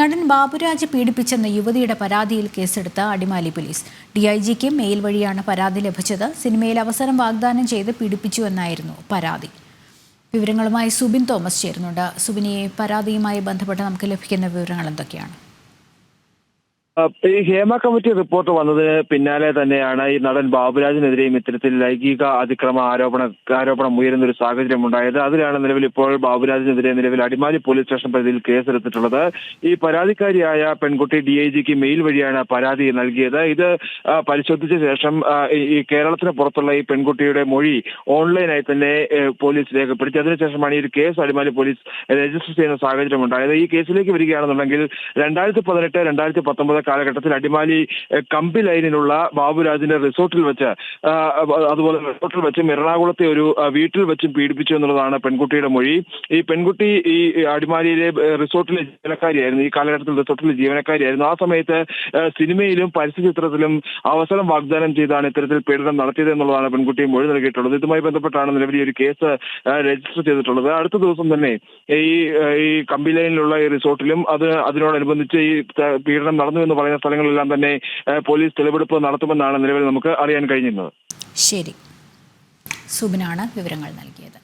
നടൻ ബാബുരാജ് പീഡിപ്പിച്ചെന്ന യുവതിയുടെ പരാതിയിൽ കേസെടുത്ത അടിമാലി പോലീസ്. ഡി ഐ ജിക്ക് മെയിൽ വഴിയാണ് പരാതി ലഭിച്ചത്. സിനിമയിൽ അവസരം വാഗ്ദാനം ചെയ്ത് പീഡിപ്പിച്ചുവെന്നായിരുന്നു പരാതി. വിവരങ്ങളുമായി സുബിൻ തോമസ് ചേരുന്നുണ്ട്. സുബിനെ പരാതിയുമായി ബന്ധപ്പെട്ട് നമുക്ക് ലഭിക്കുന്ന വിവരങ്ങൾ എന്തൊക്കെയാണ്? ഈ ഹേമ കമ്മിറ്റി റിപ്പോർട്ട് വന്നതിന് പിന്നാലെ തന്നെയാണ് ഈ നടൻ ബാബുരാജിനെതിരെയും ഇത്തരത്തിൽ ലൈംഗിക അതിക്രമ ആരോപണ ആരോപണം ഉയരുന്ന ഒരു സാഹചര്യം ഉണ്ടായത്. അതിലാണ് നിലവിൽ ഇപ്പോൾ ബാബുരാജിനെതിരെ നിലവിൽ അടിമാലി പോലീസ് സ്റ്റേഷൻ പരിധിയിൽ കേസെടുത്തിട്ടുള്ളത്. ഈ പരാതിക്കാരിയായ പെൺകുട്ടി ഡി ഐ ജിക്ക് മെയിൽ വഴിയാണ് പരാതി നൽകിയത്. ഇത് പരിശോധിച്ച ശേഷം ഈ- കേരളത്തിന് പുറത്തുള്ള ഈ പെൺകുട്ടിയുടെ മൊഴി ഓൺലൈനായി തന്നെ പോലീസ് രേഖപ്പെടുത്തി. അതിനുശേഷമാണ് ഈ ഒരു കേസ് അടിമാലി പോലീസ് രജിസ്റ്റർ ചെയ്യുന്ന സാഹചര്യം ഉണ്ടായത്. ഈ കേസിലേക്ക് വരികയാണെന്നുണ്ടെങ്കിൽ രണ്ടായിരത്തി പതിനെട്ട് രണ്ടായിരത്തി പത്തൊമ്പത് കാലഘട്ടത്തിൽ അടിമാലി കമ്പി ലൈനിലുള്ള ബാബുരാജിന്റെ റിസോർട്ടിൽ വെച്ച് അതുപോലെ റിസോർട്ടിൽ വെച്ചും എറണാകുളത്തെ ഒരു വീട്ടിൽ വെച്ചും പീഡിപ്പിച്ചു എന്നുള്ളതാണ് പെൺകുട്ടിയുടെ മൊഴി. ഈ പെൺകുട്ടി ഈ അടിമാലിയിലെ റിസോർട്ടിലെ ജീവനക്കാരിയായിരുന്നു ഈ കാലഘട്ടത്തിൽ റിസോർട്ടിലെ ജീവനക്കാരിയായിരുന്നു. ആ സമയത്ത് സിനിമയിലും പരസ്യചിത്രത്തിലും അവസരം വാഗ്ദാനം ചെയ്താണ് ഇത്തരത്തിൽ പീഡനം നടത്തിയത് എന്നുള്ളതാണ് പെൺകുട്ടി മൊഴി നൽകിയിട്ടുള്ളത്. ഇതുമായി ബന്ധപ്പെട്ടാണ് നിലവിൽ ഒരു കേസ് രജിസ്റ്റർ ചെയ്തിട്ടുള്ളത്. അടുത്ത ദിവസം തന്നെ ഈ ഈ കമ്പി ലൈനിലുള്ള ഈ റിസോർട്ടിലും അത് അതിനോടനുബന്ധിച്ച് ഈ പീഡനം നടന്നു എന്ന് പറയുന്ന സ്ഥലങ്ങളിലെല്ലാം തന്നെ പോലീസ് തെളിവെടുപ്പ് നടത്തുമെന്നാണ് നിലവിൽ നമുക്ക് അറിയാൻ കഴിഞ്ഞിരുന്നത്. ശരി. സുബിനാണ് വിവരങ്ങൾ നൽകിയത്.